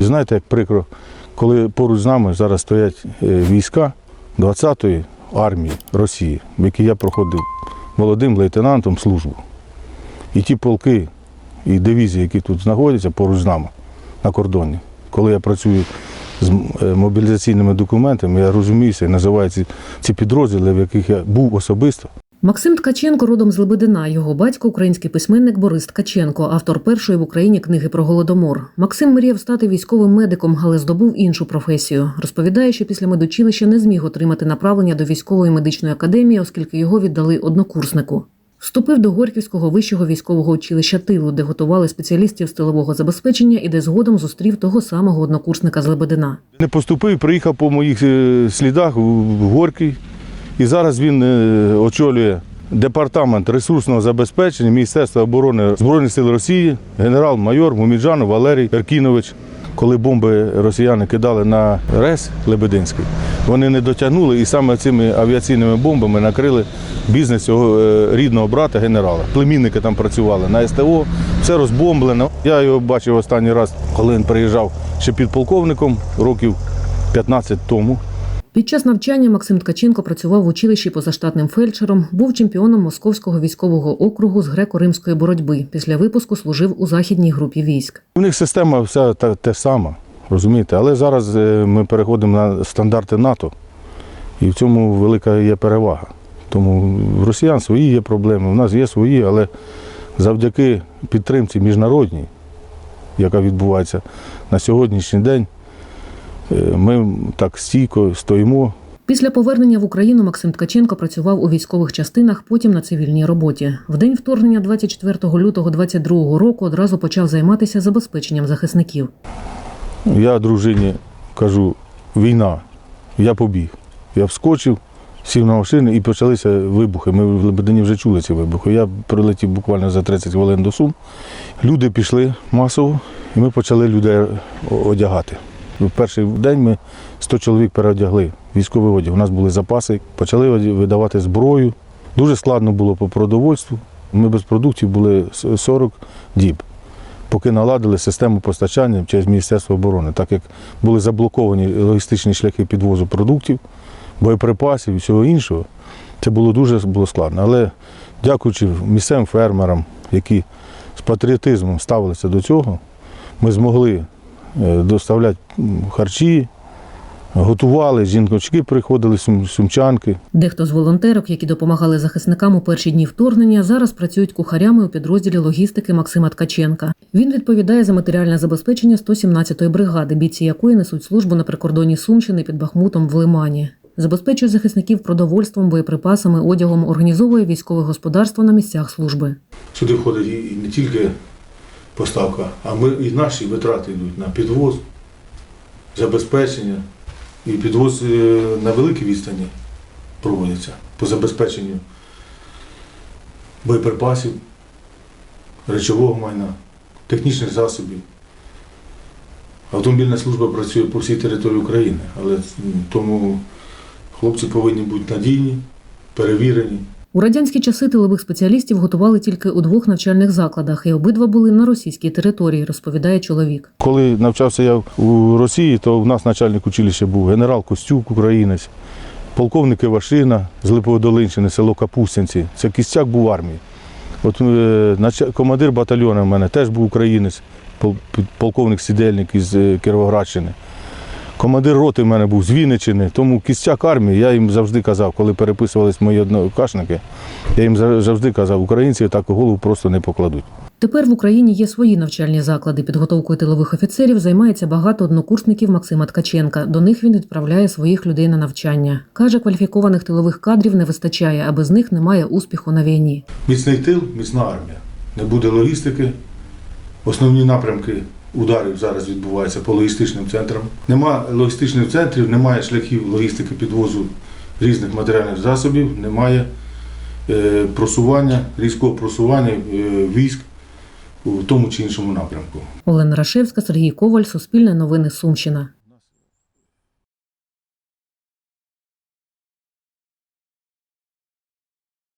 Знаєте, як прикро, коли поруч з нами зараз стоять е, війська 20-ї армії Росії, в якій я проходив молодим лейтенантом службу. І ті полки і дивізії, які тут знаходяться поруч з нами на кордоні. Коли я працюю з е, мобілізаційними документами, я розуміюся і називаю ці підрозділи, в яких я був особисто. Максим Ткаченко родом з Лебедина. Його батько український письменник Борис Ткаченко, автор першої в Україні книги про голодомор. Максим мріяв стати військовим медиком, але здобув іншу професію. Розповідає, що після медучилища не зміг отримати направлення до військової медичної академії, оскільки його віддали однокурснику. Вступив до Горьківського вищого військового училища тилу, де готували спеціалістів з тилового забезпечення і де згодом зустрів того самого однокурсника з Лебедина. Не поступив, приїхав по моїх е, слідах в Горький. І зараз він е, очолює департамент ресурсного забезпечення Міністерства оборони Збройних сил Росії, генерал-майор Муміджанов Валерій Еркінович. Коли бомби росіяни кидали на РЕС Лебединський, вони не дотягнули і саме цими авіаційними бомбами накрили бізнес цього е, рідного брата генерала. Племінники там працювали на СТО, все розбомблено. Я його бачив останній раз, коли він приїжджав ще підполковником років 15 тому. Під час навчання Максим Ткаченко працював в училищі позаштатним фельдшером, був чемпіоном Московського військового округу з греко-римської боротьби. Після випуску служив у західній групі військ. У них система вся та, те сама, розумієте? Але зараз е, ми переходимо на стандарти НАТО, і в цьому велика є перевага. Тому в росіян свої є проблеми, у нас є свої, але завдяки підтримці міжнародній, яка відбувається на сьогоднішній день, ми так стійко стоїмо. Після повернення в Україну Максим Ткаченко працював у військових частинах, потім на цивільній роботі. В день вторгнення 24 лютого 22 року одразу почав займатися забезпеченням захисників. Я дружині кажу, війна, я побіг. Я вскочив, сів на машину і почалися вибухи. Ми в Лебедині вже чули ці вибухи. Я прилетів буквально за 30 хвилин до Сум. Люди пішли масово, і ми почали людей одягати. В перший день ми 100 чоловік переодягли військовий одяг. У нас були запаси, почали видавати зброю. Дуже складно було по продовольству. Ми без продуктів були 40 діб поки наладили систему постачання через Міністерство оборони, так як були заблоковані логістичні шляхи підвозу продуктів, боєприпасів і всього іншого, це було дуже було складно. Але дякуючи місцевим фермерам, які з патріотизмом ставилися до цього, ми змогли доставляти харчі, готували, жіночки приходили, сумчанки. Дехто з волонтерок, які допомагали захисникам у перші дні вторгнення, зараз працюють кухарями у підрозділі логістики Максима Ткаченка. Він відповідає за матеріальне забезпечення 117-ї бригади, бійці якої несуть службу на прикордоні Сумщини під Бахмутом в Лимані. Забезпечує захисників продовольством, боєприпасами, одягом, організовує військове господарство на місцях служби. Сюди входить і не тільки поставка, а ми і наші витрати йдуть на підвоз, забезпечення. І підвоз е, на великій відстані проводиться по забезпеченню боєприпасів, речового майна, технічних засобів. Автомобільна служба працює по всій території України, але тому хлопці повинні бути надійні, перевірені. У радянські часи тилових спеціалістів готували тільки у двох навчальних закладах, і обидва були на російській території, розповідає чоловік. Коли навчався я у Росії, то в нас начальник училища був генерал Костюк, українець, полковник Івашина з Липоводолинщини, село Капустянці. Це кістяк був армії. От е, командир батальйону в мене теж був українець, полковник Сідельник із е, Кіровоградщини. Командир роти в мене був з Вінниччини, тому кістяк армії, я їм завжди казав, коли переписувались мої однокашники, я їм завжди казав, українці так голову просто не покладуть. Тепер в Україні є свої навчальні заклади. Підготовкою тилових офіцерів займається багато однокурсників Максима Ткаченка. До них він відправляє своїх людей на навчання. Каже, кваліфікованих тилових кадрів не вистачає, а без них немає успіху на війні. Міцний тил, міцна армія. Не буде логістики. Основні напрямки ударів зараз відбуваються по логістичним центрам. Нема логістичних центрів, немає шляхів логістики підвозу різних матеріальних засобів, немає е, просування, різкого просування е, військ у тому чи іншому напрямку. Олена Рашевська, Сергій Коваль, Суспільне новини Сумщина.